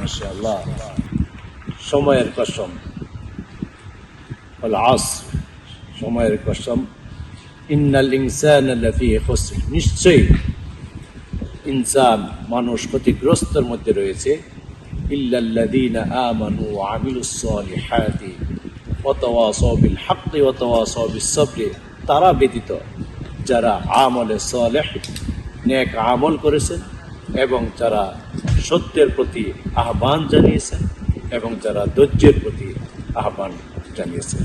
মাশাআল্লাহ। সময়ের কসম। সময়ের কসম। ইন্নাল ইনসান মানুষ ক্ষতিগ্রস্তর মধ্যে রয়েছে। তারা ব্যতীত যারা আমলে সালেহ নেক আমল করেছেন এবং যারা সত্যের প্রতি আহ্বান জানিয়েছেন এবং যারা ধৈর্যের প্রতি আহ্বান জানিয়েছেন।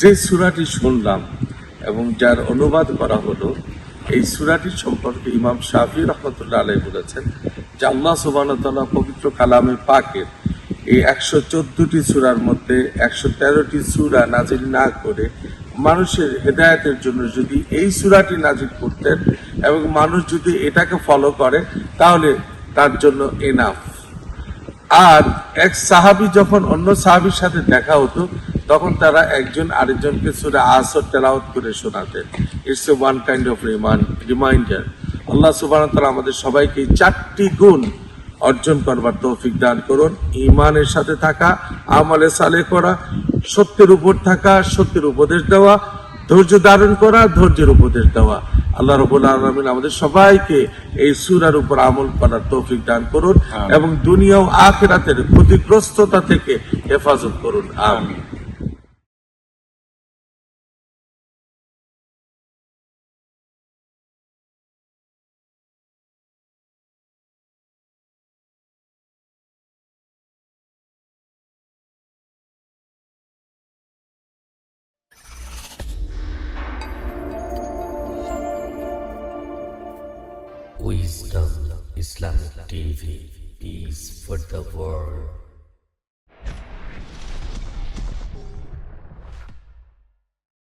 যে সুরাটি শুনলাম এবং যার অনুবাদ করা হলো, এই সুরাটি সম্পর্কে ইমাম শাফি রহমতুল্লাহ আলাই বলেছেন যে আল্লাহ সুবান পবিত্র কালামে পাকের এই একশো চোদ্দটি সুরার মধ্যে একশো তেরোটি সুরা নাজিল না করে মানুষের হেদায়তের জন্য যদি এই সুরাটি নাজিল করতেন এবং মানুষ যদি এটাকে ফলো করে, তাহলে তার জন্য এনাফ আর এক সাহাবি যখন অন্য সাহাবির সাথে দেখা হতো, তখন তারা একজন আরেকজনকে সুরে আসর তেলাওয়াত করে শোনাতেন। It's a one kind of reminder আল্লাহ সুবাহ তালা আমাদের সবাইকে চারটি গুণ অর্জন করবার তৌফিক দান করুন। ইমানের সাথে থাকা আমলে সালে করা সত্যের উপর থাকা সত্যের উপদেশ দেওয়া ধৈর্য ধারণ করা ধৈর্যের উপদেশ দেওয়া। আল্লাহ রবুল আলমিন আমাদের সবাইকে এই সুরার উপর আমল করার তৌফিক দান করুন এবং দুনিয়া ও আখেরাতের ক্ষতিগ্রস্ততা থেকে হেফাজত করুন। আমিন। Wisdom Islamic TV is for the world.